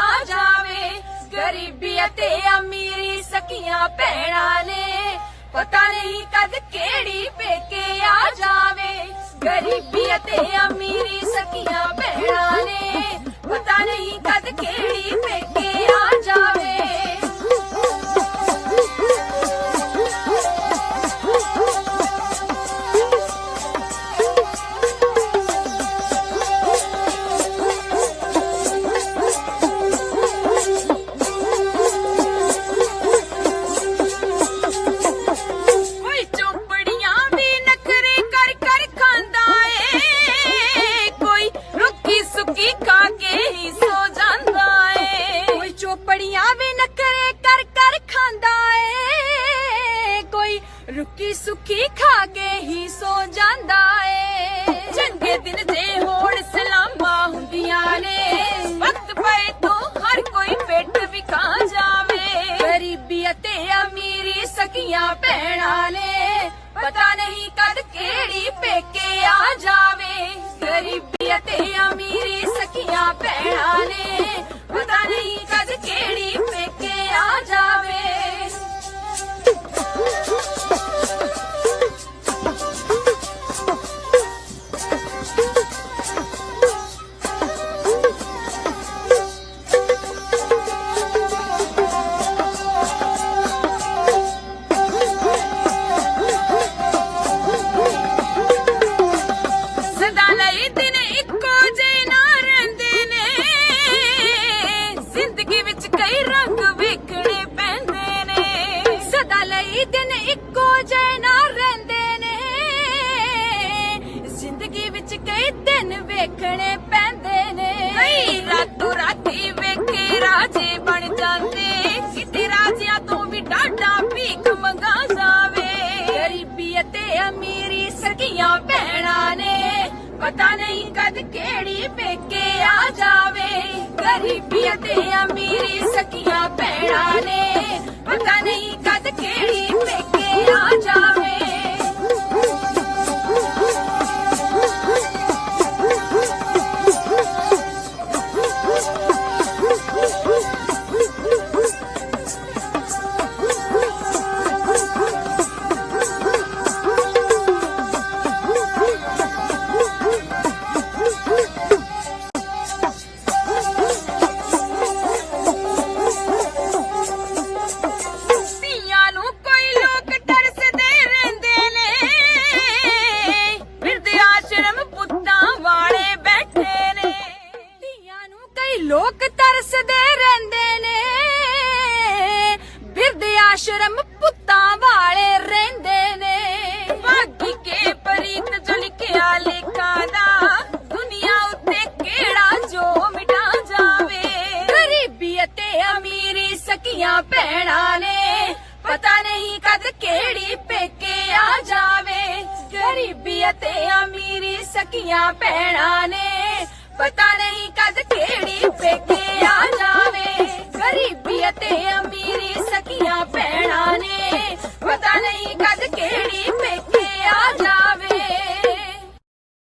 ਵਿਕਾ ਜਾਵੇ। ਗਰੀਬੀ ਅਤੇ ਅਮੀਰੀ ਸਕੀਆਂ ਭੈਣਾਂ ਨੇ। ਪਤਾ ਨਹੀਂ ਕਦ ਕਿਹੜੀ ਪੇਕੇ ਆ ਜਾਵੇ। ਗਰੀਬੀ ਅਤੇ ਅਮੀਰੀ ਸਕੀਆਂ ਭੈਣਾਂ ਰੁੱਕੀ ਸੁੱਕੀ ਖਾ ਕੇ ਹੀ ਸੋ ਜਾਂਦਾ ਏ। ਚੰਗੇ ਦਿਨ ਤੇ ਹੋਣ ਸਲਾਮਾਂ ਹੁੰਦੀਆਂ ਨੇ। ਵਕਤ ਪਏ ਤੋਂ ਹਰ ਕੋਈ ਪੇਟ ਵਿਖਾ ਜਾਵੇ। ਗਰੀਬੀ ਅਤੇ ਅਮੀਰੀ ਸਕੀਆਂ ਭੈਣਾਂ ਨੇ। ਪਤਾ ਨਹੀਂ ਦਿਨ ਇੱਕੋ ਜਿਹੇ ਨਾ ਰਹਿੰਦੇ ਨੇ। ਜ਼ਿੰਦਗੀ ਵਿੱਚ ਕਈ ਦਿਨ ਵੇਖਣੇ ਪੈਂਦੇ ਨੇ। ਕਈ ਰਾਤੋਂ ਰਾਤੀ ਵੇਖੇ ਰਾਜੇ ਬਣ ਜਾਂਦੇ। ਕਿਤੇ ਰਾਜਿਆਂ ਤੋਂ ਵੀ ਡਾਢਾ ਭੀਖ ਮੰਗਾ ਜਾਵੇ। ਗਰੀਬੀ ਅਤੇ ਅਮੀਰੀ ਸਕੀਆਂ ਭੈਣਾਂ ਨੇ। ਪਤਾ ਨਹੀਂ ਕਦ ਕਿਹੜੀ ਪੇਕੇ ਆ ਜਾਵੇ। ਗਰੀਬੀ ਅਤੇ ਅਮੀਰੀ ਸਕੀਆਂ ਭੈਣਾਂ ਧੀਆਂ ਲੋਕ ਤਰਸਦੇ ਰਹਿੰਦੇ ਨੇ। ਬਿਰਧ ਆਸ਼ਰਮ ਪੁੱਤਾਂ ਵਾਲੇ ਰਹਿੰਦੇ ਨੇ। ਬਾਗੀ ਕੇ ਪ੍ਰੀਤ ਜੋ ਲਿਖਿਆ ਲੇਖਾਂ ਦਾ, ਦੁਨੀਆ ਉੱਤੇ ਕਿਹੜਾ ਜੋ ਮਿਟਾ ਜਾਵੇ। ਗਰੀਬੀ ਅਤੇ ਅਮੀਰੀ ਸਕੀਆਂ ਭੈਣਾਂ ਨੇ, ਪਤਾ ਨਹੀਂ ਕਦ ਕਿਹੜੀ ਪੇਕੇ ਆ ਜਾਵੇ। ਗਰੀਬੀ ਅਤੇ ਅਮੀਰੀ ਸਕੀਆਂ ਭੈਣਾਂ ਨੇ, ਪਤਾ ਨਹੀਂ ਕਦ ਕਿਹੜੀ ਪੇਕੇ ਆ ਜਾਵੇ ਗਰੀਬੀ ਅਤੇ ਅਮ